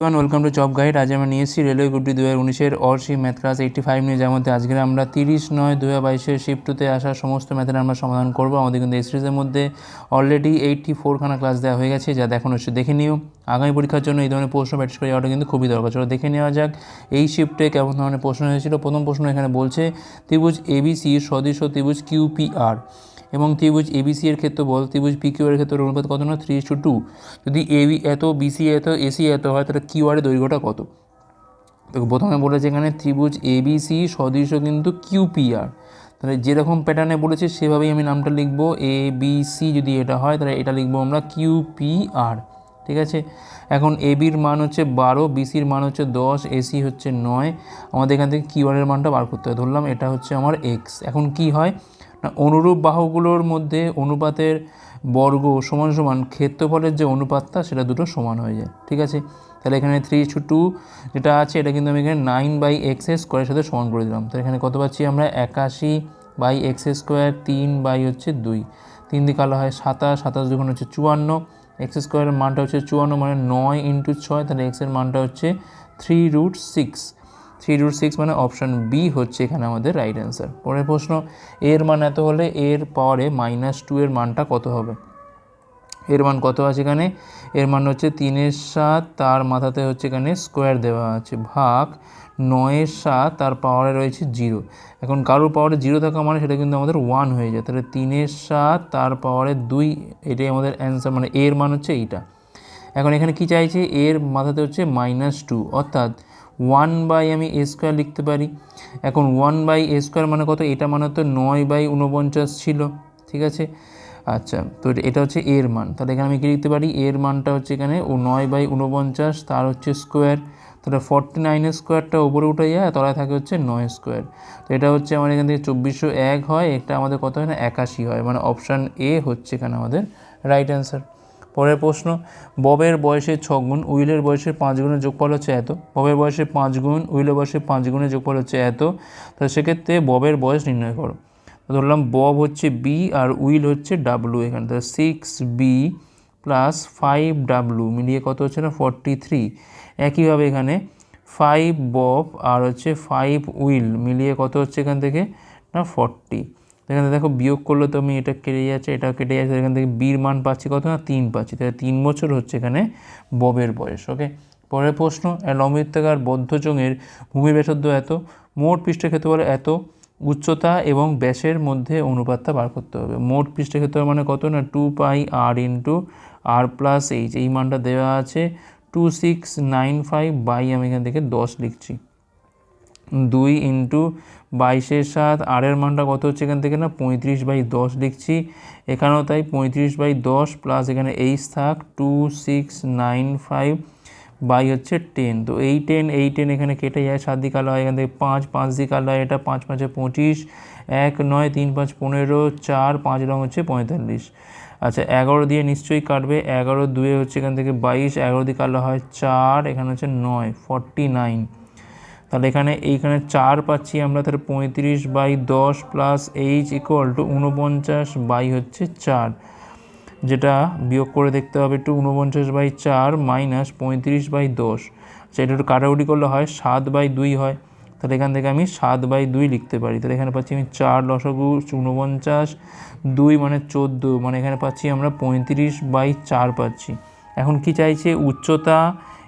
One welcome to job guide আজ আমরা নিয়ে এসেছি রেলওয়ে গ্রুপটি দু হাজার উনিশের অর্শি ম্যাথ ক্লাস এইটটি ফাইভ নিয়ে, যার মধ্যে আজকে আমরা তিরিশ নয় দু হাজার বাইশের শিফটুতে আসা সমস্ত ম্যাথের আমরা সমাধান করব। আমাদের কিন্তু এই সিরিজের মধ্যে অলরেডি এইটটি ফোরখানা ক্লাস দেওয়া হয়ে গেছে, যা দেখানো হচ্ছে। দেখে নিও। আগামী পরীক্ষার জন্য এই ধরনের প্রশ্ন প্র্যাকটিস করে যাওয়াটা কিন্তু খুবই দরকার। চলো দেখে নেওয়া যাক এই শিফটে কেমন ধরনের প্রশ্ন হয়েছিল। প্রথম প্রশ্ন এখানে বলছে, ত্রিভুজ এবিসি সদৃশ ত্রিভুজ কিউপিআর এবং ত্রিভুজ এবিসি এর ক্ষেত্রফল ত্রিভুজ পিকিউ এর ক্ষেত্রে অনুপাত কত না থ্রি টু যদি এবি এত বিসি এত এসি এত হয়, তাহলে কিউ আর এর দৈর্ঘ্যটা কত? তো প্রথমে বলেছে এখানে ত্রিভুজ এবিসি সদৃশ কিন্তু কিউপিআর তাহলে যেরকম প্যাটার্নে বলেছে, সেভাবেই আমি নামটা লিখব। এ বি সি যদি এটা হয়, তাহলে এটা লিখব আমরা কিউপিআর ঠিক আছে? এখন এবির মান হচ্ছে বারো বিসির মান হচ্ছে দশ এসি হচ্ছে নয়। আমাদের এখান থেকে কিউআরের মানটা বার করতে হয় ধরলাম এটা হচ্ছে আমার এক্স এখন কি হয়? না, অনুরূপ বাহুগুলোর মধ্যে অনুপাতের বর্গ সমান সমান ক্ষেত্রফলের যে অনুপাতটা, সেটা দুটো সমান হয়ে যায়, ঠিক আছে? তাহলে এখানে থ্রি টু টু যেটা আছে, এটা কিন্তু আমি এখানে নাইন বাই এক্স স্কোয়ারের সাথে সমান করে দিলাম। তো এখানে কত পাচ্ছি আমরা? একাশি বাই এক্স স্কোয়ার তিন বাই হচ্ছে দুই। তিন দিকে আলো হয় সাতাশ সাতাশ দুগুণ হচ্ছে চুয়ান্ন। এক্স স্কোয়ারের মানটা হচ্ছে চুয়ান্ন মানে নয় ইন্টু ছয়, তাহলে এক্সের মানটা হচ্ছে three root six three root six মানে অপশান বি হচ্ছে এখানে আমাদের রাইট অ্যান্সার পরের প্রশ্ন, এর মান এত হলে এর পাওয়ারে মাইনাস টু এর মানটা কত হবে? এর মান কত আছে এখানে? এর মান হচ্ছে তিনের সাত, তার মাথাতে হচ্ছে এখানে স্কোয়ার দেওয়া আছে। ভাগ নয়ের সাত, তার পাওয়ারে রয়েছে জিরো এখন কারোর পাওয়ারে জিরো থাকা মানে সেটা কিন্তু আমাদের ওয়ান হয়ে যায়। তাহলে তিনের সাত, তার পাওয়ারে দুই, এটাই আমাদের অ্যান্সার মানে এর মান হচ্ছে এইটা। এখন এখানে কি চাইছে? এর মাথাতে হচ্ছে মাইনাস টু অর্থাৎ ওয়ান বাই আমি এ স্কোয়ার লিখতে পারি। এখন ওয়ান বাই এ স্কোয়ার মানে কত? এটা মানে তো নয় বাই উনপঞ্চাশ ছিল। ঠিক আছে? আচ্ছা তো এটা হচ্ছে এর মান। তাহলে এখানে আমি কী লিখতে পারি? এর মানটা হচ্ছে এখানে ও নয় বাই উনপঞ্চাশ তার হচ্ছে স্কোয়ার তাহলে ফর্টি নাইনের স্কোয়ারটা উপরে উঠে যায় তলায় থাকে হচ্ছে নয় স্কোয়ার তো এটা হচ্ছে আমার এখান থেকে চব্বিশশো এক হয়, এটা আমাদের কত হয় না? একাশি হয়। মানে অপশান এ হচ্ছে এখানে আমাদের রাইট অ্যান্সার পরের প্রশ্ন, ববের বয়সের ছ গুণ, উইলের বয়সের পাঁচ গুণের যোগফল হচ্ছে এত। ববের বয়সে পাঁচ গুণ, উইলের বয়সে পাঁচ গুণের যোগফল হচ্ছে এত। তাহলে সেক্ষেত্রে ববের বয়স নির্ণয় করো। ধরলাম বব হচ্ছে বি আর উইল হচ্ছে ডাব্লু এখানে। তাহলে six B plus five W মিলিয়ে কত হচ্ছে না? ফর্টি থ্রি একইভাবে এখানে ফাইভ বব আর হচ্ছে ফাইভ উইল মিলিয়ে কত হচ্ছে এখান থেকে? না ফর্টি এখানে দেখো বিয়োগ করলে তো আমি এটা কেটে যাচ্ছে এটা কেটে যাচ্ছে, এখান থেকে বির মান পাচ্ছি কত না? তিন পাচ্ছি। তাহলে তিন বছর হচ্ছে এখানে ববের বয়স ওকে পরের প্রশ্ন লম্বিত্তাকার বদ্ধচঙের ভূমি ব্যাসার্ধ এত, মোট পৃষ্ঠের ক্ষেত্রফল এত উচ্চতা এবং ব্যাসের মধ্যে অনুপাতটা বার করতে হবে। মোট পৃষ্ঠের ক্ষেত্রফল মানে কত না? Two pi R into R plus H এই মানটা দেওয়া আছে two six nine five by আমি এখান থেকে দশ লিখছি। দুই ইন্টু বাইশের সাত আরের মানটা কত হচ্ছে এখান থেকে না? পঁয়ত্রিশ বাই দশ লিখছি। এখানেও তাই পঁয়ত্রিশ বাই দশ প্লাস এখানে এইচ থাক two six nine five by হচ্ছে টেন তো এই টেন এই টেন এখানে কেটে যায়, সাত দিক আলো হয়, এখান থেকে পাঁচ পাঁচ দিক আলো হয়, এটা পাঁচ, পাঁচে পঁচিশ, এক, নয়, তিন, পাঁচ, পনেরো, চার, পাঁচ রং হচ্ছে পঁয়তাল্লিশ। আচ্ছা এগারো দিয়ে নিশ্চয়ই কাটবে, এগারো দুয়ে হচ্ছে এখান থেকে বাইশ, এগারো দিক আলো হয় চার, এখানে হচ্ছে নয় ফর্টি নাইন তাহলে এখানে, এইখানে চার পাচ্ছি আমরা, তাহলে পঁয়ত্রিশ বাই দশ প্লাস এইচ ইকুয়াল টু উনপঞ্চাশ বাই হচ্ছে চার। যেটা বিয়োগ করে দেখতে হবে একটু উনপঞ্চাশ বাই চার মাইনাস পঁয়ত্রিশ বাই দশ। এটা একটু কাটাকুটি করলে হয়, সাত বাই দুই হয়। তাহলে এখান থেকে আমি সাত বাই দুই লিখতে পারি। তাহলে এখানে পাচ্ছি আমি চার লসগু উনপঞ্চাশ দুই মানে চোদ্দ মানে এখানে পাচ্ছি আমরা পঁয়ত্রিশ বাই চার পাচ্ছি। এখন কি চাইছে? উচ্চতা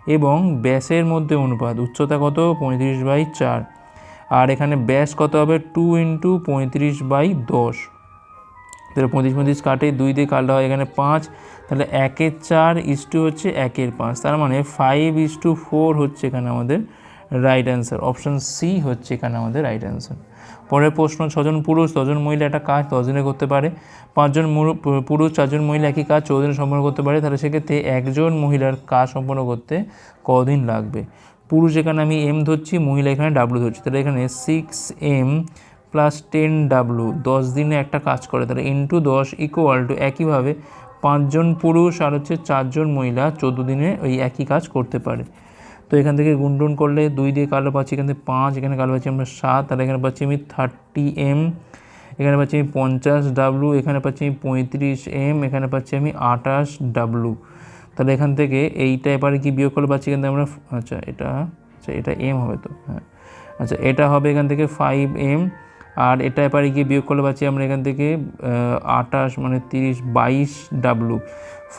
এবং ব্যাসের মধ্যে অনুপাত। উচ্চতা কত? পঁয়ত্রিশ বাই চার। আর এখানে ব্যাস কত হবে? টু ইন্টু পঁয়ত্রিশ বাই দশ। তাহলে পঁচিশ পঁচিশ কাটে, দুই দিয়ে কাটলে হয় এখানে পাঁচ, তাহলে একের চার ইস টু হচ্ছে একের পাঁচ, তার মানে ফাইভ ইস টু ফোর হচ্ছে এখানে আমাদের রাইট অ্যান্সার অপশান সি হচ্ছে এখানে আমাদের রাইট অ্যান্সার পরের প্রশ্ন, ছজন পুরুষ ছজন মহিলা একটা কাজ দশজনে করতে পারে, পাঁচজন পুরুষ, চারজন মহিলা একই কাজ চৌদিনে সম্পন্ন করতে পারে, তাহলে সেক্ষেত্রে একজন মহিলার কাজ সম্পন্ন করতে কদিন লাগবে? পুরুষ এখানে আমি এম ধরছি, মহিলা এখানে ডাব্লু ধরছি, তাহলে এখানে six M plus ten W দশ দিনে একটা কাজ করে, তাহলে ইন্টু দশ ইকুয়াল টু একইভাবে পাঁচজন পুরুষ আর হচ্ছে চারজন মহিলা চোদ্দ দিনে ওই একই কাজ করতে পারে। তো এখান থেকে গুনটুন করলে দুই দিয়ে কালো পাচ্ছি, এখান থেকে পাঁচ, এখানে কালো পাচ্ছি আমরা সাত, আর এখানে পাচ্ছি আমি থার্টি এম এখানে পাচ্ছি আমি পঞ্চাশ ডাব্লু এখানে পাচ্ছি আমি পঁয়ত্রিশ এম এখানে পাচ্ছি আমি আঠাশ ডাব্লু তাহলে এখান থেকে এইটা এবারে কি বিয়োগ করলে পাচ্ছি এখান থেকে আমরা আচ্ছা এটা আচ্ছা এটা এম হবে তো হ্যাঁ। আচ্ছা এটা হবে এখান থেকে ফাইভ এম আর এটা এবারে গিয়ে বিয়োগ করলে পাচ্ছি আমরা এখান থেকে আঠাশ মানে তিরিশ, বাইশ W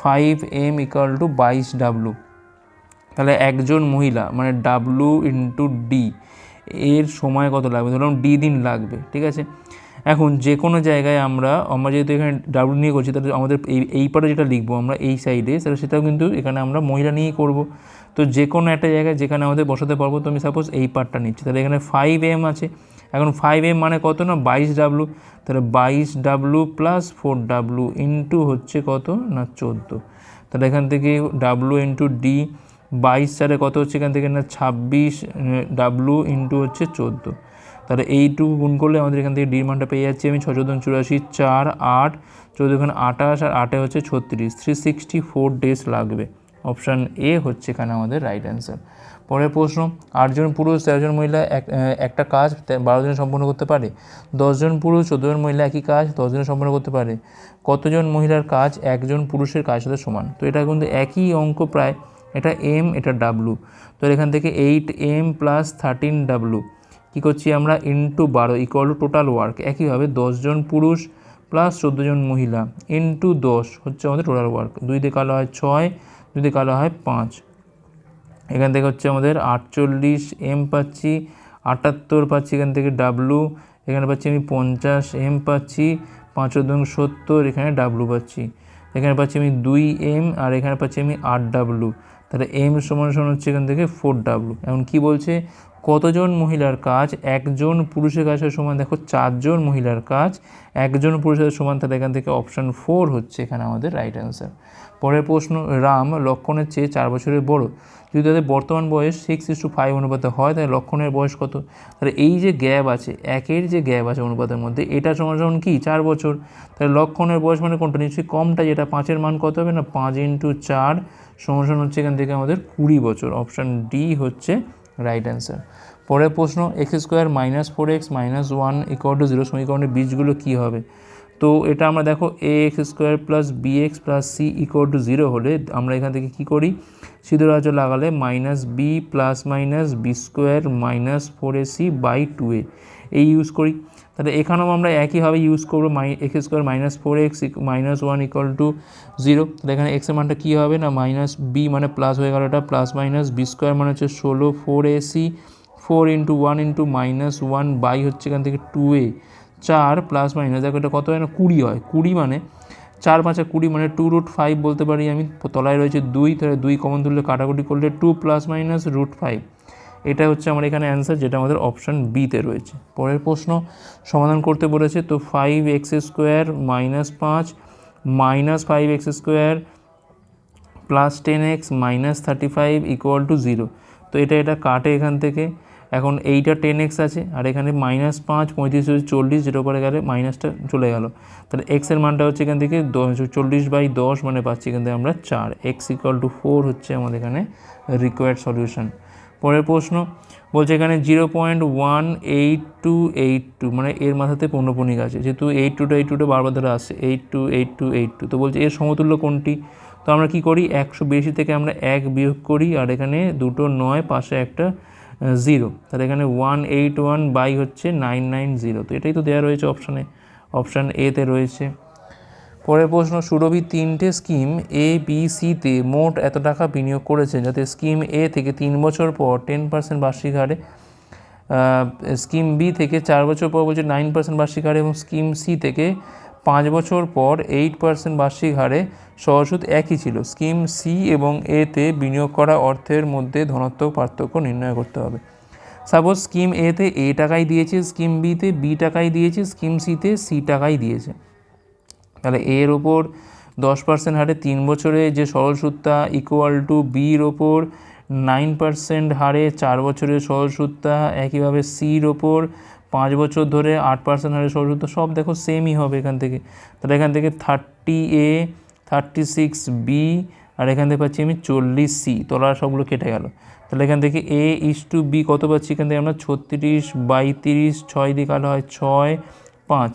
five M equal to বাইশ ডাব্লু তাহলে একজন মহিলা মানে ডাব্লু ইন্টু ডি এর সময় কত লাগবে? ধরুন ডি দিন লাগবে, ঠিক আছে? এখন যে কোনো জায়গায় আমরা আমরা যেহেতু এখানে ডাব্লু নিয়ে করছি, তাহলে আমাদের এই এই পারে যেটা লিখব আমরা এই সাইডে সেটা সেটাও কিন্তু এখানে আমরা মহিলা নিয়েই করব। তো যে কোনো একটা জায়গায় যেখানে আমাদের বসাতে পারব, তো আমি সাপোজ এই পার্টটা নিচ্ছি। তাহলে এখানে ফাইভ এম আছে। এখন ফাইভ এম মানে কত না? বাইশ ডাব্লু তাহলে বাইশ W plus four W into হচ্ছে কত না? চোদ্দ। তাহলে এখান থেকে ডাব্লু ইন্টু ডি বাইশ চারে কত হচ্ছে এখান থেকে না? ছাব্বিশ ডাব্লু ইন্টু হচ্ছে চোদ্দ। তাহলে এইটুকু গুণ করলে আমাদের এখান থেকে ডির মানটা পেয়ে যাচ্ছি আমি ছ চোদ্দ চুরাশি, চার, আট। চোদ্দ এখানে আঠাশ আর আটে হচ্ছে ছত্রিশ। থ্রি সিক্সটি ফোর ডেজ লাগবে। অপশান এ হচ্ছে এখানে আমাদের রাইট অ্যান্সার পরের প্রশ্ন, আটজন পুরুষ, তেরোজন মহিলা, এক একটা কাজ বারো জন সম্পন্ন করতে পারে। দশজন পুরুষ চোদ্দোজন মহিলা একই কাজ দশজন সম্পন্ন করতে পারে। কতজন মহিলার কাজ একজন পুরুষের কাজ সাথে সমান? তো এটা কিন্তু একই অঙ্ক প্রায়, এটা এম এটা ডাব্লু তো এখান থেকে eight M plus thirteen W কী করছি আমরা? ইন্টু বারো ইকুয়াল টু টোটাল ওয়ার্ক একইভাবে দশজন পুরুষ প্লাস চোদ্দোজন মহিলা। ইন্টু দশ হচ্ছে আমাদের টোটাল ওয়ার্ক দুই দিয়ে কালো হয় ছয়, দুই দিয়ে কালো হয় পাঁচ। এখান থেকে হচ্ছে আমাদের আটচল্লিশ এম পাচ্ছি, আটাত্তর পাচ্ছি এখান থেকে ডাব্লু এখানে পাচ্ছি আমি পঞ্চাশ এম পাচ্ছি পাঁচ দুং সত্তর, এখানে ডাব্লু পাচ্ছি। এখানে পাচ্ছি আমি দুই এম আর এখানে পাচ্ছি আমি আট ডাব্লু তাহলে এম সমান সমান হচ্ছে এখান থেকে ফোর ডাব্লু এখন কী বলছে? কতজন মহিলার কাজ? একজন পুরুষের কাজের সমান, দেখো চারজন মহিলার কাজ, একজন পুরুষের সমান, তাহলে এখান থেকে অপশান ফোর হচ্ছে এখানে আমাদের রাইট অ্যান্সার পরের প্রশ্ন, রাম লক্ষণের চেয়ে চার বছরের বড়। যদি তাদের বর্তমান বয়স সিক্স ইস টু ফাইভ অনুপাতে হয়, তাহলে লক্ষণের বয়স কত? তাহলে এই যে গ্যাপ আছে, একের যে গ্যাপ আছে অনুপাতের মধ্যে, এটা সমান কি? চার বছর। তাহলে লক্ষণের বয়স মানে কোনটা? নিশ্চয়ই কমটা, যেটা পাঁচের মান কত হবে না? পাঁচ ইন্টু চার সমান হচ্ছে এখান থেকে আমাদের কুড়ি বছর। অপশান ডি হচ্ছে রাইট অ্যান্সার পরের প্রশ্ন X square minus four X minus one equal to zero সমীকরণের বীজগুলো কী হবে? তো এটা আমরা দেখো A X square plus B X plus C equal to zero হলে আমরা এখান থেকে কী করি? সিধু রাজ্য লাগালে minus B plus minus B square minus four A C by two A এই ইউজ করি। তাহলে এখানেও আমরা একইভাবে ইউজ করব মাই X square minus four X minus one equal to zero তাহলে এখানে এক্সের মানটা কী হবে না? মাইনাস বি মানে প্লাস হয়ে গেল এটা প্লাস মাইনাস বি স্কোয়ার মানে হচ্ছে ষোলো four A C four into one into minus one by হচ্ছে এখান থেকে টু এ চার প্লাস মাইনাস দেখো এটা কত হয় না? কুড়ি হয়। কুড়ি মানে চার পাঁচা কুড়ি মানে টু রুট ফাইভ বলতে পারি আমি। তলায় রয়েছে দুই, তাহলে দুই কমন তুললে কাটাকুটি করলে two plus minus root five এটা হচ্ছে আমার এখানে অ্যান্সার যেটা আমাদের অপশান বিতে রয়েছে। পরের প্রশ্ন, সমাধান করতে বলেছে, তো ফাইভ এক্স স্কোয়ার মাইনাস পাঁচ minus five X square plus ten X minus thirty five equal to zero তো এটা এটা কাটে এখান থেকে। এখন এইটা টেন এক্স আছে, আর এখানে মাইনাস পাঁচ, পঁয়ত্রিশ হচ্ছে চল্লিশ, যেটা পরে গেলে মাইনাসটা চলে গেল। তাহলে এক্সের মানটা হচ্ছে এখান থেকে দশ চল্লিশ বাই দশ মানে পাচ্ছি এখান থেকে আমরা চার। এক্স ইকুয়াল টু ফোর হচ্ছে আমাদের এখানে রিকোয়ার্ড সলিউশন পরের প্রশ্ন বলছে এখানে zero point one eight two eight two মানে এর মাথাতে পৌনপণিক আছে। যেহেতু এইট টুটা এইট টুটা বারবার ধরে আসছে eight two eight two eight two তো বলছে এর সমতুল্য কোনটি? তো আমরা কি করি? একশো বেশি থেকে আমরা এক বিয়োগ করি, আর এখানে দুটো নয়, পাশে একটা জিরো। তাহলে এখানে ওয়ান এইট ওয়ান বাই হচ্ছে নাইন নাইন জিরো তো এটাই তো দেওয়া রয়েছে অপশানে অপশান এতে রয়েছে। পরের প্রশ্ন, সুরভি তিনটে স্কিম এ বি সিতে মোট এত টাকা বিনিয়োগ করেছে যাতে স্কিম এ থেকে তিন বছর পর টেন পার্সেন্ট বার্ষিক হারে স্কিম বি থেকে চার বছর পর বলছে নাইন পার্সেন্ট বার্ষিক হারে এবং স্কিম সি থেকে পাঁচ বছর পর এইট পার্সেন্ট বার্ষিক হারে সহসুদ একই ছিল। স্কিম সি এবং এতে বিনিয়োগ করা অর্থের মধ্যে ধনাত্মক পার্থক্য নির্ণয় করতে হবে। সাপোজ স্কিম এতে এ টাকাই দিয়েছে, স্কিম বিতে বি টাকাই দিয়েছে, স্কিম সিতে সি টাকাই দিয়েছে। তাহলে এর ওপর দশ পার্সেন্ট হারে তিন বছরে যে সরল সুদটা ইকুয়াল টু বির ওপর নাইন পার্সেন্ট হারে চার বছরের সরল সুদটা একইভাবে সির ওপর পাঁচ বছর ধরে আট পার্সেন্ট হারে সুদটা সব দেখো সেমই হবে এখান থেকে। তাহলে এখান থেকে thirty A thirty six B আর এখান থেকে পাচ্ছি আমি চল্লিশ সি তোলার সবগুলো কেটে গেল। তাহলে এখান থেকে এ ইস টু বি কত পাচ্ছি? এখান থেকে আমরা ছত্রিশ বাই তিরিশ, ছয় দিয়ে কালো হয় ছয়, পাঁচ।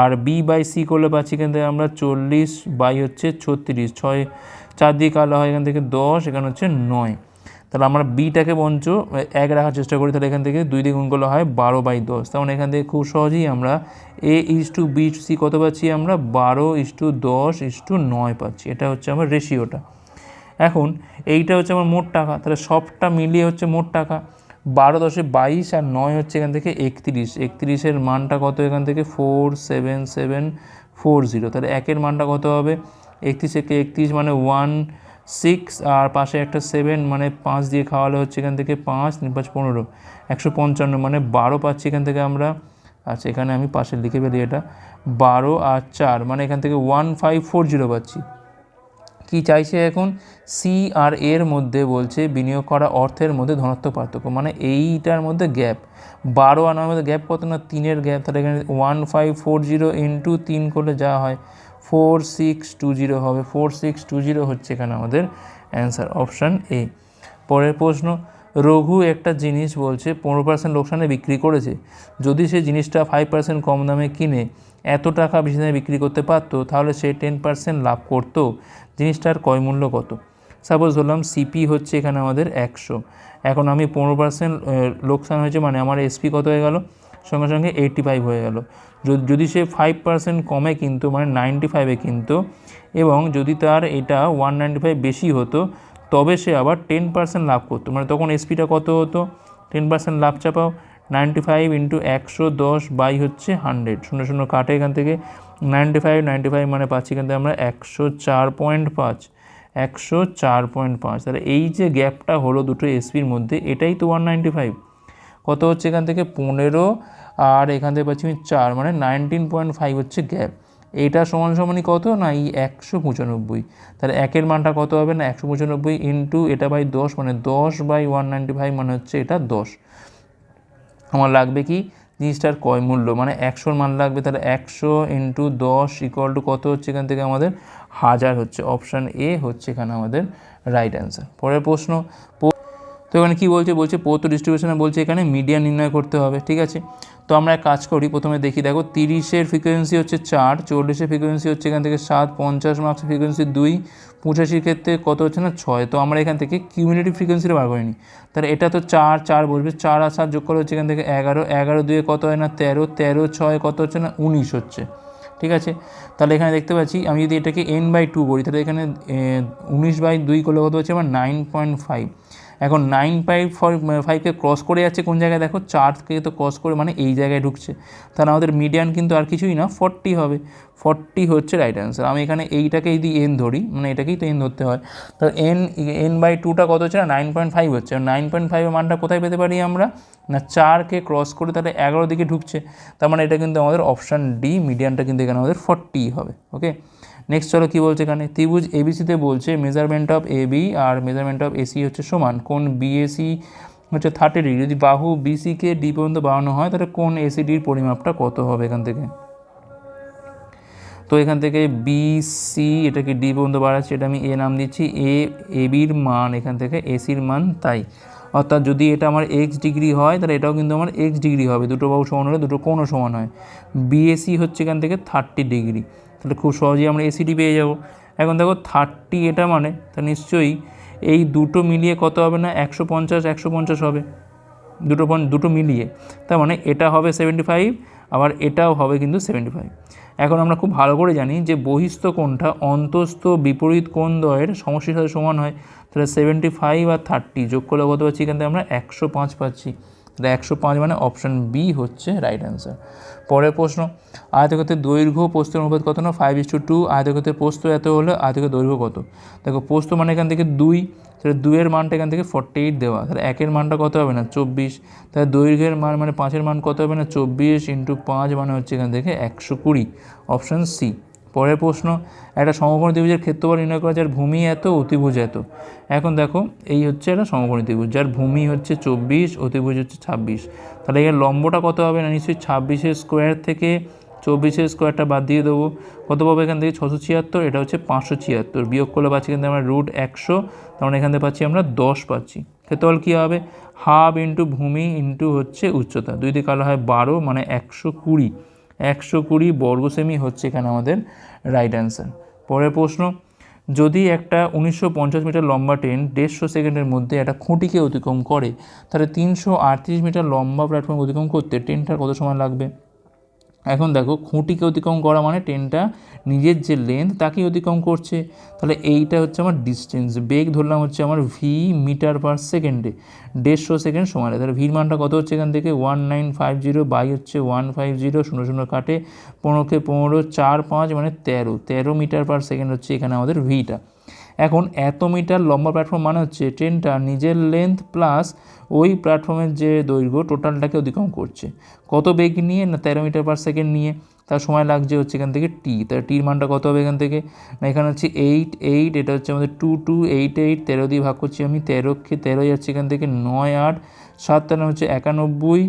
আর বি বাই সি করলে পাচ্ছি এখান থেকে আমরা চল্লিশ বাই হচ্ছে ছত্রিশ, ছয়, চার দিয়ে কালো হয় এখান থেকে দশ, এখানে হচ্ছে নয়। তাহলে আমরা বিটাকে বঞ্চ এক রাখার চেষ্টা করি, তাহলে এখান থেকে দুই দিয়ে গুণ করলে হয় বারো বাই দশ। তার মানে এখান থেকে খুব সহজেই আমরা A is to B C কত পাচ্ছি আমরা? বারো ইস টু দশ ইস টু নয় পাচ্ছি। এটা হচ্ছে আমার রেশিওটা। এখন এইটা হচ্ছে আমার মোট টাকা। তাহলে সবটা মিলিয়ে হচ্ছে মোট টাকা। বারো দশে বাইশ আর নয় হচ্ছে এখান থেকে একত্রিশ। একত্রিশের মানটা কত এখান থেকে? Four seven seven four zero. তাহলে একের মানটা কত হবে? একত্রিশ একে একত্রিশ মানে ওয়ান সিক্স আর পাশে একটা সেভেন মানে পাঁচ দিয়ে খাওয়ালে হচ্ছে এখান থেকে পাঁচ পাঁচ, পনেরো। একশো পঞ্চান্ন মানে বারো পাচ্ছি এখান থেকে আমরা। আচ্ছা এখানে আমি পাশে লিখে ফেলি এটা। বারো আর চার মানে এখান থেকে ওয়ান ফাইভ ফোর জিরো পাচ্ছি। কি চাইছে এখন? সি আর এর মধ্যে বলছে বিনিয়োগ করা অর্থের মধ্যে ধনাত্মক পার্থক্য মানে এইটার মধ্যে গ্যাপ বারো আর নয়ের মধ্যে গ্যাপ কত না? তিনের গ্যাপ তাহলে এখানে one five four zero into তিন করলে যা হয় ফোর সিক্স টু জিরো হবে। ফোর সিক্স টু জিরো হচ্ছে এখানে আমাদের অ্যান্সার অপশান এ। পরের প্রশ্ন, রঘু একটা জিনিস বলছে, পনেরো পার্সেন্ট লোকসানে বিক্রি করেছে। যদি সে জিনিসটা ফাইভ পার্সেন্ট কম দামে কিনে এত টাকা বেশি দামে বিক্রি করতে পারতো, তাহলে সে টেন পার্সেন্ট লাভ করতো। জিনিসটার ক্রয় মূল্য কত? সাপোজ ধরলাম সিপি হচ্ছে এখানে আমাদের একশো। এখন আমি পনেরো পার্সেন্ট লোকসান হয়েছে মানে আমার এসপি কত হয়ে গেল? সঙ্গে সঙ্গে এইটটি ফাইভ হয়ে গেল। যদি- সে ফাইভ পার্সেন্ট কমে কিনতো মানে নাইনটি ফাইভে কিনতো, এবং যদি তার এটা ওয়ান নাইনটি ফাইভ বেশি হতো, তবে সে আবার টেন পার্সেন্ট লাভ করতো। মানে তখন এসপিটা কত হতো? টেন পার্সেন্ট লাভ চাপাও। নাইনটি ফাইভ ইন্টু একশো দশ বাই হচ্ছে হান্ড্রেড শূন্য শূন্য কাটে এখান থেকে। নাইনটি ফাইভ নাইনটি ফাইভ মানে পাচ্ছি এখান থেকে আমরা একশো চার পয়েন্ট পাঁচ। একশো চার পয়েন্ট পাঁচ। তাহলে এই যে গ্যাপটা হলো দুটো এসপির মধ্যে, এটাই তো ওয়ান নাইনটি ফাইভ কত হচ্ছে এখান থেকে? পনেরো। আর এখান থেকে পাচ্ছি আমি চার মানে নাইনটিন পয়েন্ট ফাইভ হচ্ছে গ্যাপ এইটা সমান সমানই কত? না, এই একশো পঁচানব্বই। তাহলে একের মানটা কত হবে? না, একশো পঁচানব্বই ইন্টু এটা বাই দশ মানে দশ বাই ওয়ান নাইনটি ফাইভ মানে হচ্ছে এটা দশ। আমার লাগবে কি? জিনিসটার কয় মূল্য? মানে একশোর মান লাগবে, তাহলে একশো ইন্টু দশ ইকুয়াল টু কত হচ্ছে এখান থেকে আমাদের? হাজার হচ্ছে। অপশান এ হচ্ছে এখানে আমাদের রাইট অ্যান্সার পরের প্রশ্ন তো এখানে কী বলছে? বলছে পৌত ডিস্ট্রিবিউশনে বলছে এখানে মিডিয়া নির্ণয় করতে হবে, ঠিক আছে? তো আমরা এক কাজ করি, প্রথমে দেখি, দেখো, তিরিশের ফ্রিকোয়েন্সি হচ্ছে চার, চল্লিশের ফ্রিকোয়েন্সি হচ্ছে এখান থেকে সাত, পঞ্চাশ মার্কসের ফ্রিকোয়েন্সি দুই, পঁচাশির ক্ষেত্রে কত হচ্ছে না? ছয়। তো আমরা এখান থেকে কিউমিনেটিভ ফ্রিকোয়েন্সিটা বার করিনি তাহলে এটা তো চার চার বসবে, চার আর সাত যোগ করে হচ্ছে এখান থেকে এগারো এগারো দুয়ে কত হয় না? তেরো তেরো, ছয় কত হচ্ছে না? উনিশ হচ্ছে, ঠিক আছে? তাহলে এখানে দেখতে পাচ্ছি, আমি যদি এটাকে এন বাই টু করি তাহলে এখানে উনিশ বাই দুই করলে কত হচ্ছে? আমার নাইন পয়েন্ট ফাইভ এখন নাইন ফাইভ ফাইভকে ক্রস করে যাচ্ছে কোন জায়গায়? দেখো চারকে তো ক্রস করে মানে এই জায়গায় ঢুকছে। তাহলে আমাদের মিডিয়ান কিন্তু আর কিছুই না ফর্টি হবে। ফর্টি হচ্ছে রাইট অ্যান্সার আমি এখানে এইটাকে যদি এন ধরি মানে এটাকেই তো এন ধরতে হয় তো এন এন বাই টুটা কত হচ্ছে না? নাইন পয়েন্ট ফাইভ হচ্ছে। নাইন পয়েন্ট ফাইভের মানটা কোথায় পেতে পারি আমরা? না চারকে ক্রস করে তাহলে এগারো দিকে ঢুকছে। তার মানে এটা কিন্তু আমাদের অপশান ডি মিডিয়ানটা কিন্তু এখানে আমাদের ফর্টি হবে ওকে নেক্সট চলো কী বলছে এখানে? ত্রিভুজ এবিসিতে বলছে মেজারমেন্ট অফ এবি আর মেজারমেন্ট অফ এসি হচ্ছে সমান। কোন বিএসি হচ্ছে থার্টি ডিগ্রি যদি বাহু বিসিকে ডি পর্যন্ত বাড়ানো হয়, তাহলে কোন এসিডির পরিমাপটা কত হবে এখান থেকে? তো এখান থেকে বি সি এটাকে ডি পর্যন্ত বাড়াচ্ছি, এটা আমি এ নাম দিচ্ছি এ এবির মান এখান থেকে এসির মান তাই। অর্থাৎ যদি এটা আমার এক্স ডিগ্রি হয়, তাহলে এটাও কিন্তু আমার এক্স ডিগ্রি হবে, দুটো বাহু সমান হলে দুটো কোণও সমান হয়। বিএসি হচ্ছে এখান থেকে থার্টি ডিগ্রি, তাহলে খুব সহজেই আমরা এসিডি পেয়ে যাব। এখন দেখো থার্টি এটা মানে তা নিশ্চয়ই এই দুটো মিলিয়ে কত হবে না? একশো পঞ্চাশ একশো পঞ্চাশ হবে। দুটো দুটো মিলিয়ে, তার মানে এটা হবে সেভেন্টি ফাইভ আবার এটাও হবে কিন্তু সেভেন্টি ফাইভ এখন আমরা খুব ভালো করে জানি যে বহিস্থ কোণটা অন্তস্থ বিপরীত কোণ দয়ের সমষ্টির সাথে সমান হয়। তাহলে সেভেন্টি ফাইভ আর থার্টি যোগ করলে কত পাচ্ছি? এখান থেকে আমরা একশো পাঁচ পাচ্ছি। তাহলে একশো পাঁচ মানে অপশান বি হচ্ছে রাইট অ্যান্সার পরের প্রশ্ন, আয়তক্ষেত্রের দৈর্ঘ্য পোস্তের অনুপাত কত না? ফাইভ ইস টু টু আয়তক্ষেত্রের পোস্ত এত হলে আয়তক্ষেত্রের দৈর্ঘ্য কত? দেখো পোস্ত মানে এখান থেকে দুই, তাহলে দুইয়ের মানটা এখান থেকে ফর্টি এইট দেওয়া। তাহলে একের মানটা কত হবে না? চব্বিশ। তাহলে দৈর্ঘ্যের মান মানে পাঁচের মান কত হবে না? চব্বিশ ইন্টু পাঁচ মানে হচ্ছে এখান থেকে একশো কুড়ি। অপশান সি পরের প্রশ্ন, একটা সমকোণী ত্রিভুজের ক্ষেত্রফল নির্ণয় করা যার ভূমি এত, অতিভুজ এত। এখন দেখো, এই হচ্ছে একটা সমকোণী ত্রিভুজ, যার ভূমি হচ্ছে চব্বিশ, অতিভুজ হচ্ছে ছাব্বিশ। তাহলে এর লম্বটা কত হবে না? নিশ্চয়ই ছাব্বিশের স্কোয়ার থেকে চব্বিশের স্কোয়ারটা বাদ দিয়ে দেবো। কত পাবো এখান থেকে? ছশো ছিয়াত্তর, এটা হচ্ছে পাঁচশো ছিয়াত্তর। বিয়োগ করলে পাচ্ছি থেকে আমরা রুট একশো, তার মানে এখান থেকে পাচ্ছি আমরা দশ পাচ্ছি। ক্ষেত্রফল কী হবে? হাফ ইন্টু ভূমি ইন্টু হচ্ছে উচ্চতা। দুই দিকে কালো হয় বারো মানে একশো কুড়ি। একশো কুড়ি বর্গ সেমি হচ্ছে এখানে আমাদের রাইট অ্যান্সার পরের প্রশ্ন, যদি একটা উনিশশো পঞ্চাশ মিটার লম্বা ট্রেন দেড়শো সেকেন্ডের মধ্যে একটা খুঁটিকে অতিক্রম করে, তাহলে তিনশো আটত্রিশ মিটার লম্বা প্ল্যাটফর্ম অতিক্রম করতে ট্রেনটার কত সময় লাগবে? এখন দেখো খুঁটিকে অতিক্রম করা মানে ট্রেনটা নিজের যে লেন্থ তাকেই অতিক্রম করছে। তাহলে এইটা হচ্ছে আমার ডিস্টেন্স বেগ ধরলাম হচ্ছে আমার ভি মিটার পার সেকেন্ডে দেড়শো সেকেন্ড সময় লাগে তাহলে ভির মানটা কত হচ্ছে এখান থেকে? One nine five zero by হচ্ছে ওয়ান ফাইভ জিরো শূন্য শূন্য কাটে পনেরোকে পনেরো, চার পাঁচ মানে তেরো তেরো মিটার পার সেকেন্ড হচ্ছে এখানে আমাদের ভিটা এখন এত মিটার লম্বা প্ল্যাটফর্ম মানে হচ্ছে ট্রেনটা নিজের লেন্থ প্লাস ওই প্ল্যাটফর্মের যে দৈর্ঘ্য টোটালটাকে অতিক্রম করছে। কত বেগ নিয়ে না তেরো মিটার পার সেকেন্ড নিয়ে? তার সময় লাগছে হচ্ছে এখান থেকে টি তার টির মানটা কত হবে এখান থেকে? না, এখানে হচ্ছে এইট এইট এটা হচ্ছে আমাদের টু টু এইট এইট তেরো দিয়ে ভাগ করছি আমি তেরোকে তেরো যাচ্ছে এখান থেকে নয়, আট, সাত, তেরো হচ্ছে একানব্বই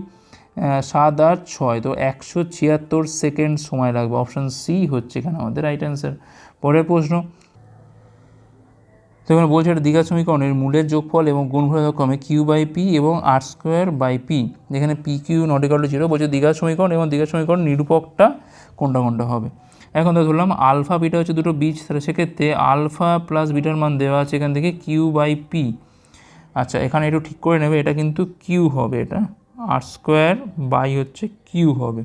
সাত, আট, ছয়। তো একশো ছিয়াত্তর সেকেন্ড সময় লাগবে। অপশান সি হচ্ছে এখানে আমাদের রাইট অ্যান্সার পরের প্রশ্ন তো এখানে বলছে একটা দীঘা সমীকরণের মূলের যোগফল এবং গুণফলের ক্রমে কিউ বাই পি এবং আর স্কোয়ার বাই পি যেখানে P Q not equal to zero বলছে দীঘা সমীকরণ এবং দীঘা সমীকরণ নিরূপকটা কোনটা কোনটা হবে। এখন তো ধরলাম আলফা বিটা হচ্ছে দুটো বীজ, তাহলে সেক্ষেত্রে আলফা প্লাস বিটার মান দেওয়া আছে এখান থেকে কিউ বাই পি আচ্ছা এখানে একটু ঠিক করে নেবে, এটা কিন্তু কিউ হবে এটা আর স্কোয়ার বাই হচ্ছে কিউ হবে।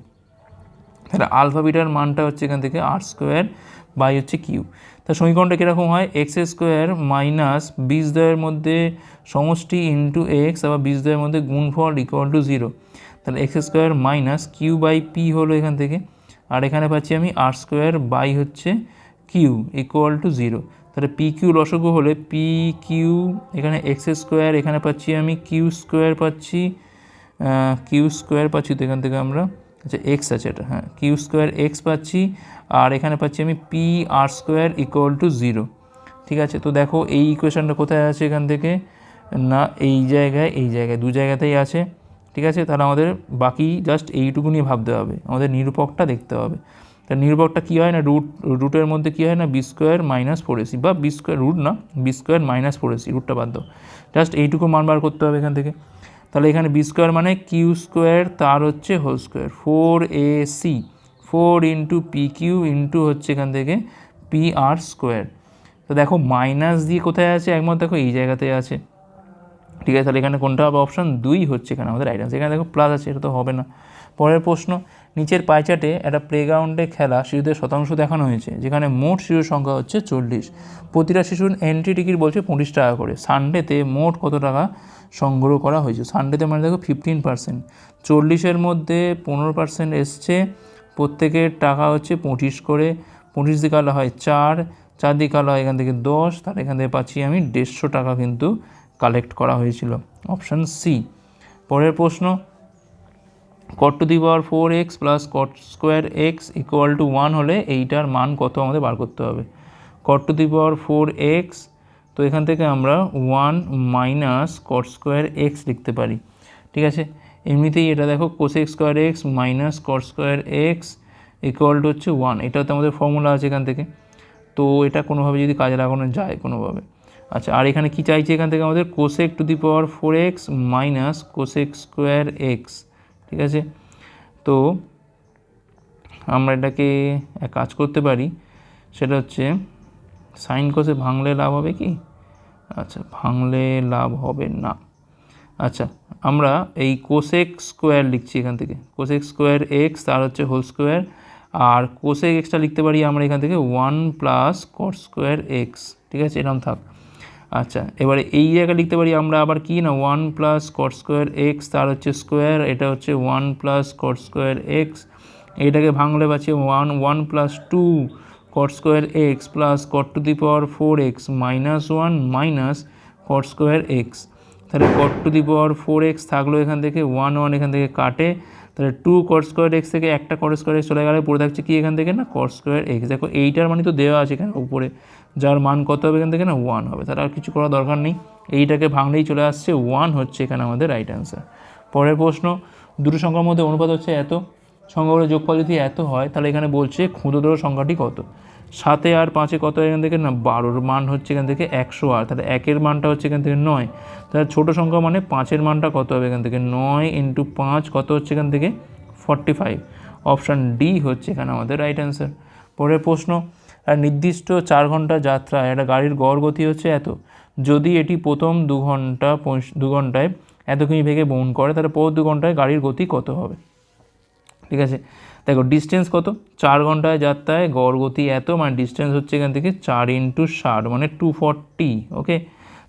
তাহলে আলফা বিটার মানটা হচ্ছে এখান থেকে আর স্কোয়ার বাই হচ্ছে কিউ তা সমীকরণটা কীরকম হয়? এক্স স্কোয়ার মাইনাস বীজদ্বয়ের মধ্যে সমষ্টি ইন্টু এক্স আবার বীজদ্বয়ের মধ্যে গুণফল ইকুয়াল টু জিরো তাহলে X square minus Q by P হলো এখান থেকে। আর এখানে পাচ্ছি আমি আর স্কোয়ার বাই হচ্ছে কিউ ইকুয়াল টু জিরো তাহলে পি কিউ লসগু হলে পি কিউ, এখানে এক্স স্কোয়ার, এখানে পাচ্ছি আমি কিউ স্কোয়ার পাচ্ছি কিউ স্কোয়ার পাচ্ছি তো এখান থেকে আমরা আচ্ছা এক্স আছে এটা হ্যাঁ কিউ স্কোয়ার এক্স পাচ্ছি, আর এখানে পাচ্ছি আমি P R square equal to zero ঠিক আছে, তো দেখো এই ইকুয়েশনটা কোথায় আছে এখান থেকে? না, এই জায়গায় এই জায়গায়, দু জায়গাতেই আছে। ঠিক আছে, তাহলে আমাদের বাকি জাস্ট এইটুকু নিয়ে ভাবতে হবে, আমাদের নিরূপকটা দেখতে হবে। তা নিরূপকটা কী হয় না রুট রুটের মধ্যে কী হয় না B square minus four AC বা বি স্কোয়ার রুট না B square minus four AC রুটটা বাদ দাও। জাস্ট এইটুকু মান বার করতে হবে এখান থেকে। তাহলে এখানে বি স্কোয়ার মানে কিউ স্কোয়ার তার হচ্ছে whole square four A C four into P Q into হচ্ছে এখান থেকে পি আর স্কোয়ার তো দেখো মাইনাস দিয়ে কোথায় আছে? একমাত্র দেখো এই জায়গাতে আছে। ঠিক আছে, তাহলে এখানে কোনটা হবে? অপশান দুই হচ্ছে এখানে আমাদের রাইট এখানে দেখো প্লাস আছে, এটা তো হবে না। পরের প্রশ্ন, নিচের পাইচাটে একটা প্লেগ্রাউন্ডে খেলা শিশুদের শতাংশ দেখানো হয়েছে, যেখানে মোট শিশুর সংখ্যা হচ্ছে চল্লিশ। প্রতিটা শিশুর এন্ট্রি টিকিট বলছে পঁচিশ টাকা করে। সানডেতে মোট কত টাকা? সংগ্রহ করা হয়েছে। সানডেতে মানে দেখো ফিফটিন পার্সেন্ট চল্লিশের মধ্যে পনেরো পার্সেন্ট এসছে। প্রত্যেকের টাকা হচ্ছে পঁচিশ করে। পঁচিশ দিকে আলা হয় চার চার দিকে আলা হয় এখান থেকে দশ, তার এখান থেকে পাচ্ছি আমি দেড়শো টাকা কিন্তু কালেক্ট করা হয়েছিল। অপশান সি পরের প্রশ্ন cot to the power four X plus cot square X equal to one হলে এইটার মান কত আমাদের বার করতে হবে? Cot to the power four X তো এখান থেকে আমরা one minus cot square X লিখতে পারি। ঠিক আছে? এমনিতেই এটা দেখো cosec square X minus cot square X equal to হচ্ছে ওয়ান এটাও তো আমাদের ফর্মুলা আছে এখান থেকে। তো এটা কোনোভাবে যদি কাজে লাগানো যায় কোনোভাবে। আচ্ছা আর এখানে কি চাইছে এখান থেকে আমাদের? Cosec to the power four X minus cosec square X ঠিক আছে? তো আমরা এটাকে এক কাজ করতে পারি। সেটা হচ্ছে সাইন কোসে ভাঙলে লাভ হবে কি? আচ্ছা ভাঙলে লাভ হবে না। আচ্ছা আমরা এই কোসেক স্কোয়ার লিখছি এখান থেকে। কোসেক স্কোয়ার এক্স তার হচ্ছে হোল স্কোয়ার আর কোসেক এক্সটা লিখতে পারি আমরা এখান থেকে one plus cot square X ঠিক আছে? এরকম থাক। আচ্ছা এবারে এই জায়গায় লিখতে পারি আমরা আবার কি না? One plus cot square X তার হচ্ছে স্কোয়ার এটা হচ্ছে one plus cot square X এটাকে ভাঙলে পাচ্ছি one one plus two cot square X plus cot to the power four X minus one minus cot square X তাহলে cot to the power four X থাকল এখান থেকে one one এখান থেকে কাটে। তাহলে টু কট স্কোয়ার এক্স থেকে একটা কট স্কোয়ার এক্স চলে গেলে, পড়ে থাকছে কি এখান থেকে? না কট স্কোয়ার এক্স দেখো এইটার মানে তো দেওয়া আছে এখানে উপরে। যার মান কত হবে এখান থেকে? না ওয়ান হবে। তাহলে আর কিছু করার দরকার নেই। এইটাকে ভাঙলেই চলে আসছে ওয়ান হচ্ছে এখানে আমাদের রাইট অ্যান্সার পরের প্রশ্ন, দুটো সংখ্যার মধ্যে অনুপাত হচ্ছে এত। সংখ্যাগুলো যোগফল যদি এত হয়, তাহলে এখানে বলছে ক্ষুদ্রতর সংখ্যাটি কত? সাতে আর পাঁচে কত এখান থেকে? না, বারোর মান হচ্ছে এখান থেকে একশো আর তাহলে একের মানটা হচ্ছে এখান থেকে নয়। তাহলে ছোটো সংখ্যা মানে পাঁচের মানটা কত হবে এখান থেকে? নয় ইন্টু পাঁচ কত হচ্ছে এখান থেকে? ফর্টি ফাইভ অপশান ডি হচ্ছে এখানে আমাদের রাইট অ্যান্সার পরের প্রশ্ন নির্দিষ্ট চার ঘণ্টা যাত্রা, একটা গাড়ির গড় গতি হচ্ছে এত? যদি এটি প্রথম দু ঘণ্টা দু ঘন্টায় এত কিমি ভেগে বহন করে, তাহলে পর দু ঘন্টায় গাড়ির গতি কত হবে? ঠিক আছে? দেখো ডিস্টেন্স কত? চার ঘন্টায় যাত্রায় গড় গতি এত মানে ডিস্টেন্স হচ্ছে এখান থেকে চার ইন্টু ষাট মানে টু ফর্টি ওকে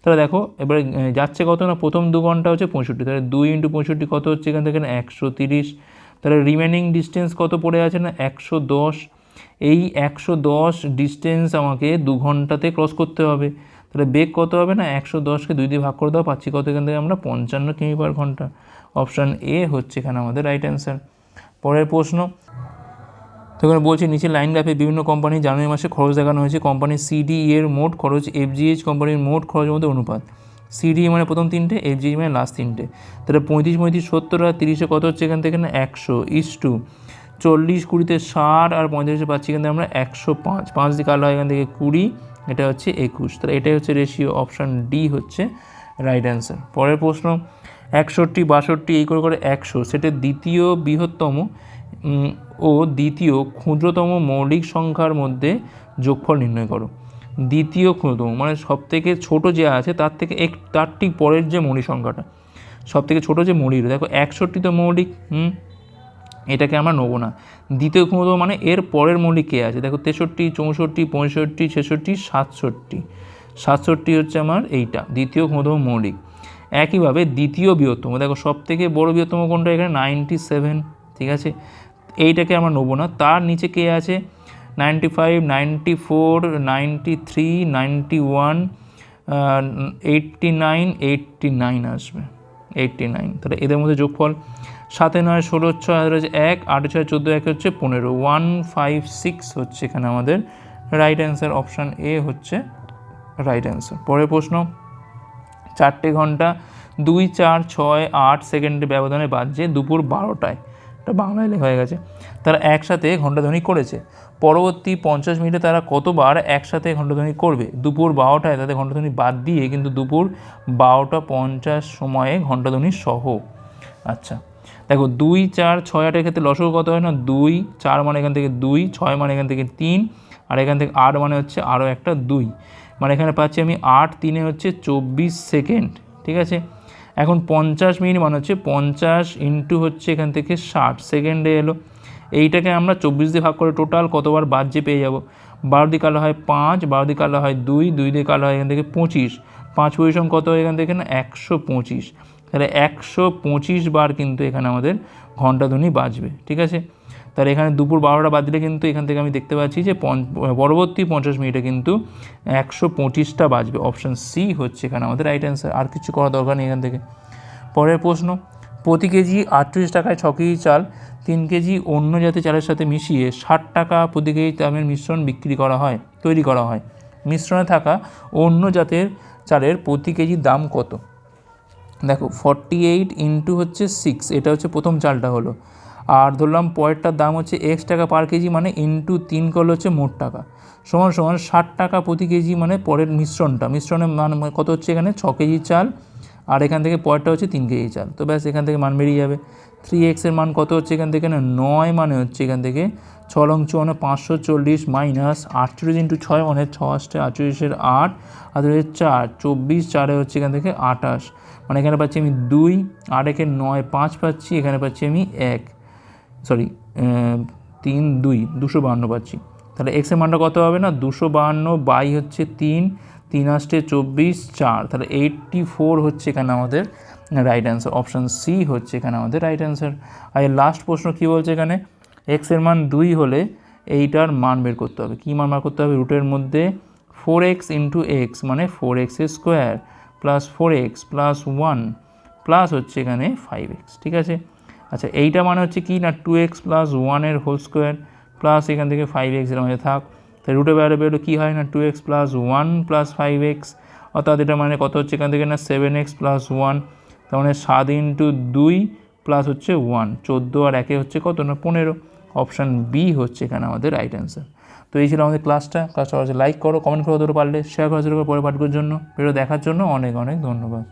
তাহলে দেখো, এবারে যাচ্ছে কত না? প্রথম দু ঘণ্টা হচ্ছে পঁয়ষট্টি, তাহলে দুই ইন্টু পঁয়ষট্টি কত হচ্ছে এখান থেকে একশো তিরিশ। তাহলে রিমেনিং ডিস্টেন্স কত পড়ে আছে না? একশো দশ। এই একশো দশ ডিস্টেন্স আমাকে দু ঘন্টাতে ক্রস করতে হবে। তাহলে বেগ কত হবে না? একশো দশকে দুই দিয়ে ভাগ করে দাও, পাচ্ছি কত এখান থেকে? আমরা পঞ্চান্ন কিমি পার ঘণ্টা। অপশান এ হচ্ছে এখানে আমাদের রাইট অ্যান্সার পরের প্রশ্ন। তো এখানে বলছে, নিচে লাইন গ্রাফে বিভিন্ন কোম্পানি, জানুয়ারি মাসে খরচ দেখানো হয়েছে। কোম্পানি সিডিই এর মোট খরচ, এফজিএইচ কোম্পানির মোট খরচের মধ্যে অনুপাত। সিডিই মানে প্রথম তিনটে, এফজিএইচ মানে লাস্ট তিনটে। তাহলে পঁয়ত্রিশ পঁয়ত্রিশ, সত্তর আর তিরিশে কত হচ্ছে এখান থেকে না? একশো ইস টু চল্লিশ, কুড়িতে ষাট আর পঁয়ত্রিশে পাচ্ছি এখান থেকে আমরা একশো পাঁচ। পাঁচ দিয়ে কালো হয় এখান থেকে কুড়ি, এটা হচ্ছে একুশ। তাহলে এটাই হচ্ছে রেশিও অপশান ডি হচ্ছে রাইট অ্যান্সার পরের প্রশ্ন একষট্টি, বাষট্টি, এই করে করে একশো। সেটা দ্বিতীয় বৃহত্তম ও দ্বিতীয় ক্ষুদ্রতম মৌলিক সংখ্যার মধ্যে যোগফল নির্ণয় করো। দ্বিতীয় ক্ষুদ্রতম মানে সব থেকে ছোটো যে আছে, তার থেকে এক তার ঠিক পরের যে মৌলিক সংখ্যাটা সব থেকে ছোটো যে মৌলিক, দেখো একষট্টি তো মৌলিক, হুম, এটাকে আমরা নেব না। দ্বিতীয় ক্ষমতা মানে এর পরের মৌলিক কে আছে? দেখো তেষট্টি, চৌষট্টি, পঁয়ষট্টি, ছেষট্টি, সাতষট্টি। সাতষট্টি হচ্ছে আমার এইটা, দ্বিতীয় ক্ষমতম মৌলিক। একইভাবে দ্বিতীয় বৃহত্তম, দেখো সব থেকে বড় বৃহত্তম কোনটা এখানে? নাইনটি সেভেন ঠিক আছে? এইটাকে আমরা নেব না। তার নিচে কে আছে? Ninety five ninety four ninety three ninety one eighty nine eighty nine আসবে। এইটটি নাইন তাহলে এদের মধ্যে যোগফল সাতে নয়, ষোলো, ছয় হাজার হচ্ছে এক, আট, ছয়, চোদ্দ, এক হচ্ছে পনেরো। ওয়ান ফাইভ সিক্স হচ্ছে এখানে আমাদের রাইট অ্যান্সার অপশান এ হচ্ছে রাইট অ্যান্সার পরের প্রশ্ন। চারটে ঘণ্টা, দুই, চার, ছয়, আট সেকেন্ডের ব্যবধানে বাজছে দুপুর বারোটায়। এটা বাংলায় লেখা হয়ে গেছে। তারা একসাথে ঘণ্টাধ্বনি করেছে। পরবর্তী পঞ্চাশ মিনিটে তারা কতবার একসাথে ঘণ্টাধ্বনি করবে? দুপুর বারোটায় তাদের ঘণ্টাধ্বনি বাদ দিয়ে কিন্তু দুপুর বারোটা পঞ্চাশ সময়ে ঘণ্টাধ্বনি সহ। আচ্ছা দেখো, দুই, চার, ছয়, আটের ক্ষেত্রে লসক কত হয় না? দুই, চার মানে এখান থেকে দুই, ছয় মানে এখান থেকে তিন, আর এখান থেকে আট মানে হচ্ছে আরও একটা দুই। মানে এখানে পাচ্ছি আমি আট তিনে হচ্ছে চব্বিশ সেকেন্ড, ঠিক আছে? এখন পঞ্চাশ মিনিট মানে হচ্ছে পঞ্চাশ ইন্টু হচ্ছে এখান থেকে ষাট সেকেন্ডে এলো। এইটাকে আমরা চব্বিশ দিয়ে ভাগ করে টোটাল কতবার বাজ্যে পেয়ে যাব? বারো দিয়ে কালো হয় পাঁচ, বারো দিয়ে কালো হয় দুই দুই দিয়ে কালো হয় এখান থেকে পঁচিশ। পাঁচ পরিশ্রম কত হয় এখান থেকে না? একশো পঁচিশ। তাহলে একশো পঁচিশ বার কিন্তু এখানে আমাদের ঘণ্টাধ্বনি বাজবে, ঠিক আছে? তাহলে এখানে দুপুর বারোটা বাজলে কিন্তু এখান থেকে আমি দেখতে পাচ্ছি যে পরবর্তী পঞ্চাশ মিনিটে কিন্তু একশো পঁচিশটা বাজবে। অপশান সি হচ্ছে এখানে আমাদের রাইট অ্যান্সার আর কিছু করা দরকার নেই এখান থেকে। পরের প্রশ্ন, প্রতি কেজি আটত্রিশ টাকায় ছ কেজি চাল, তিন কেজি অন্য জাতের চালের সাথে মিশিয়ে ষাট টাকা প্রতি কেজি দামের মিশ্রণ বিক্রি করা হয়, তৈরি করা হয়। মিশ্রণে থাকা অন্য জাতের চালের প্রতি কেজি দাম কত? দেখো ফর্টি এইট ইন্টু হচ্ছে সিক্স এটা হচ্ছে প্রথম চালটা হলো। আর ধরলাম পরেরটার দাম হচ্ছে এক্স টাকা পার কেজি মানে ইন্টু তিন করলে হচ্ছে মোট টাকা। সমান সমান ষাট টাকা প্রতি কেজি মানে পরের মিশ্রণটা। মিশ্রণের মান কত হচ্ছে এখানে? ছ কেজি চাল। আর এখান থেকে পরেরটা হচ্ছে তিন কেজি চাল। তো ব্যাস, এখান থেকে মান বেরিয়ে যাবে। থ্রি এক্সের মান কত হচ্ছে এখান থেকে নয় মানে হচ্ছে এখান থেকে ছ লং চুয়ান্ন, পাঁচশো চল্লিশ মাইনাস আটচল্লিশ ইন্টু ছয় মানে ছ আষ্টে আটচল্লিশের আট। আর হচ্ছে চার, চব্বিশ, চারে হচ্ছে এখান থেকে আঠাশ মানে এখানে পাচ্ছি আমি দুই, আর একে নয়, পাঁচ পাচ্ছি, এখানে পাচ্ছি আমি এক। সরি তিন, দুই, দুশো বাহান্ন পাচ্ছি। তাহলে এক্সের মানটা কত হবে না? দুশো বাহান্ন বাই হচ্ছে তিন তিন আষ্টে চব্বিশ, চার। তাহলে এইটটি ফোর হচ্ছে এখানে আমাদের রাইট অ্যান্সার অপশান সি হচ্ছে এখানে আমাদের রাইট অ্যান্সার আর এর লাস্ট প্রশ্ন কী বলছে এখানে? এক্সের মান দুই হলে এইটার মান বের করতে হবে। কী মান বার করতে হবে? রুটের মধ্যে ফোর এক্স ইন্টু এক্স মানে four X square plus four X plus one plus হচ্ছে এখানে ফাইভ এক্স ঠিক আছে? আচ্ছা এইটা মানে হচ্ছে কি না টু এক্স প্লাস ওয়ানের হোল স্কোয়ার প্লাস এখান থেকে ফাইভ এক্সের মধ্যে থাক। তাই রুটে বাইরে বেরোলে কী হয় না two X plus one plus five X অর্থাৎ এটা মানে কত হচ্ছে এখান থেকে না সেভেন এক্স প্লাস ওয়ান তার মানে সাত ইন্টু দুই প্লাস হচ্ছে ওয়ান চোদ্দ আর একে হচ্ছে কত না, পনেরো। অপশান বি হচ্ছে এখানে আমাদের রাইট অ্যান্সার তো এই ছিল আমাদের ক্লাসটা ক্লাসটা লাইক করো কমেন্ট করো ধরো পারলে শেয়ার করো পরে পাঠকের জন্য। ভিডিও দেখার জন্য অনেক অনেক ধন্যবাদ।